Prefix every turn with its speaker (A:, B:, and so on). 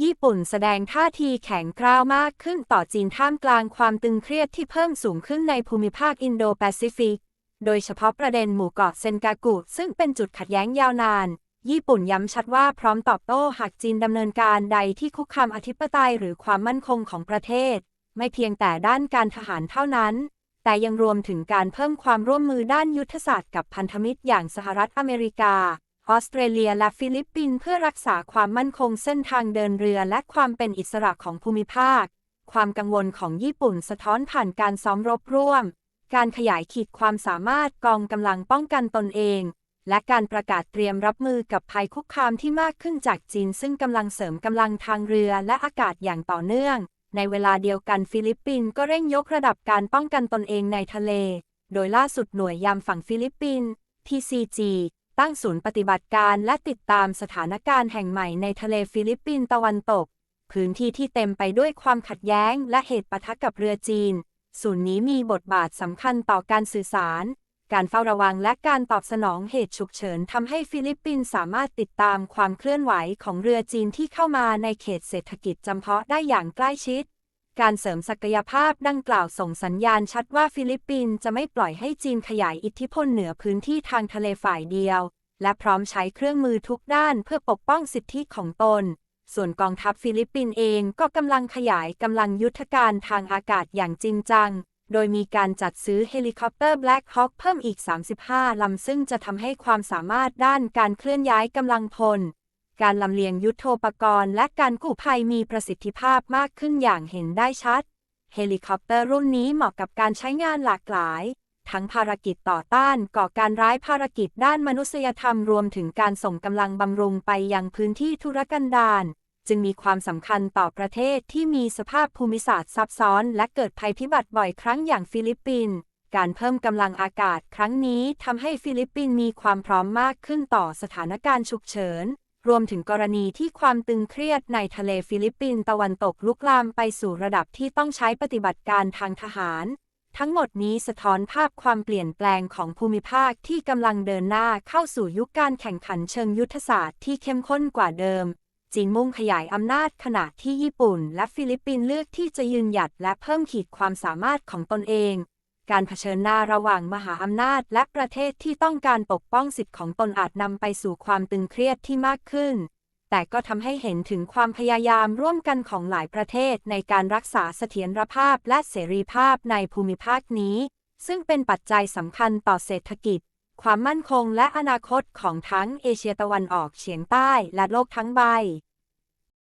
A: ญี่ปุ่นแสดงท่าทีแข็งกร้าวมากขึ้นต่อจีนท่ามกลางความตึงเครียดที่เพิ่มสูงขึ้นในภูมิภาคอินโดแปซิฟิก โดยเฉพาะประเด็นหมู่เกาะเซนกากุ ซึ่งเป็นจุดขัดแย้งยาวนาน ญี่ปุ่นย้ำชัดว่าพร้อมตอบโต้หากจีนดำเนินการใดที่คุกคามอธิปไตยหรือความมั่นคงของประเทศ ไม่เพียงแต่ด้านการทหารเท่านั้น แต่ยังรวมถึงการเพิ่มความร่วมมือด้านยุทธศาสตร์กับพันธมิตรอย่างสหรัฐอเมริกา ออสเตรเลียและฟิลิปปินส์เพื่อรักษาความมั่นคงเส้นทางเดินเรือและความเป็นอิสระของภูมิภาค ความกังวลของญี่ปุ่นสะท้อนผ่านการซ้อมรบร่วม การขยายขีดความสามารถกองกำลังป้องกันตนเอง และการประกาศเตรียมรับมือกับภัยคุกคามที่มากขึ้นจากจีน ซึ่งกำลังเสริมกำลังทางเรือและอากาศอย่างต่อเนื่อง ในเวลาเดียวกันฟิลิปปินส์ก็เร่งยกระดับการป้องกันตนเองในทะเล โดยล่าสุดหน่วยยามฝั่งฟิลิปปินส์ TCG ตั้งศูนย์ปฏิบัติการและติดตามสถานการณ์แห่งใหม่ในทะเลฟิลิปปินส์ตะวันตก พื้นที่ที่เต็มไปด้วยความขัดแย้งและเหตุปะทะกับเรือจีน ศูนย์นี้มีบทบาทสำคัญต่อการสื่อสาร การเฝ้าระวังและการตอบสนองเหตุฉุกเฉินทำให้ฟิลิปปินส์สามารถติดตามความเคลื่อนไหวของเรือจีนที่เข้ามาในเขตเศรษฐกิจจำเพาะได้อย่างใกล้ชิด การเสริมศักยภาพดังกล่าวส่งสัญญาณชัดว่าฟิลิปปินส์จะไม่ปล่อยให้จีนขยายอิทธิพลเหนือพื้นที่ทางทะเลฝ่ายเดียว และพร้อมใช้เครื่องมือทุกด้านเพื่อปกป้องสิทธิของตน ส่วนกองทัพฟิลิปปินส์เองก็กำลังขยายกำลังยุทธการทางอากาศอย่างจริงจัง โดยมีการจัดซื้อเฮลิคอปเตอร์ Black Hawk เพิ่มอีก 35 ลำซึ่งจะทำให้ความสามารถด้านการเคลื่อนย้ายกำลังพล การลำเลียงยุทโธปกรณ์และการกู้ภัยมีประสิทธิภาพมากขึ้นอย่างเห็นได้ชัด เฮลิคอปเตอร์รุ่นนี้เหมาะกับการใช้งานหลากหลาย ทั้งภารกิจต่อต้านก่อการร้ายภารกิจด้านมนุษยธรรมรวมถึงการส่งกำลังบำรุงไปยังพื้นที่ธุรกันดารจึงมีความสำคัญต่อประเทศที่มีสภาพภูมิศาสตร์ซับซ้อน และเกิดภัยพิบัติบ่อยครั้งอย่างฟิลิปปินส์การเพิ่มกำลังอากาศครั้งนี้ทำให้ฟิลิปปินส์มีความพร้อมมากขึ้นต่อสถานการณ์ฉุกเฉิน รวมถึงกรณีที่ความตึงเครียดในทะเลฟิลิปปินส์ตะวันตกลุกลามไปสู่ระดับที่ต้องใช้ปฏิบัติการทางทหาร ทั้งหมดนี้สะท้อนภาพความเปลี่ยนแปลงของภูมิภาคที่กำลังเดินหน้าเข้าสู่ยุคการแข่งขันเชิงยุทธศาสตร์ที่เข้มข้นกว่าเดิม จีนมุ่งขยายอำนาจขณะที่ญี่ปุ่น และฟิลิปปินส์เลือกที่จะยืนหยัดและเพิ่มขีดความสามารถของตนเอง การเผชิญหน้าระหว่างมหาอำนาจ และประเทศที่ต้องการปกป้องสิทธิของตนอาจนำไปสู่ความตึงเครียดที่มากขึ้น แต่ก็ทำให้เห็นถึงความพยายามร่วมกันของหลายประเทศในการรักษาเสถียรภาพและเสรีภาพในภูมิภาคนี้ ซึ่งเป็นปัจจัยสำคัญต่อเศรษฐกิจ ความมั่นคงและอนาคตของทั้งเอเชียตะวันออกเฉียงใต้และโลกทั้งใบ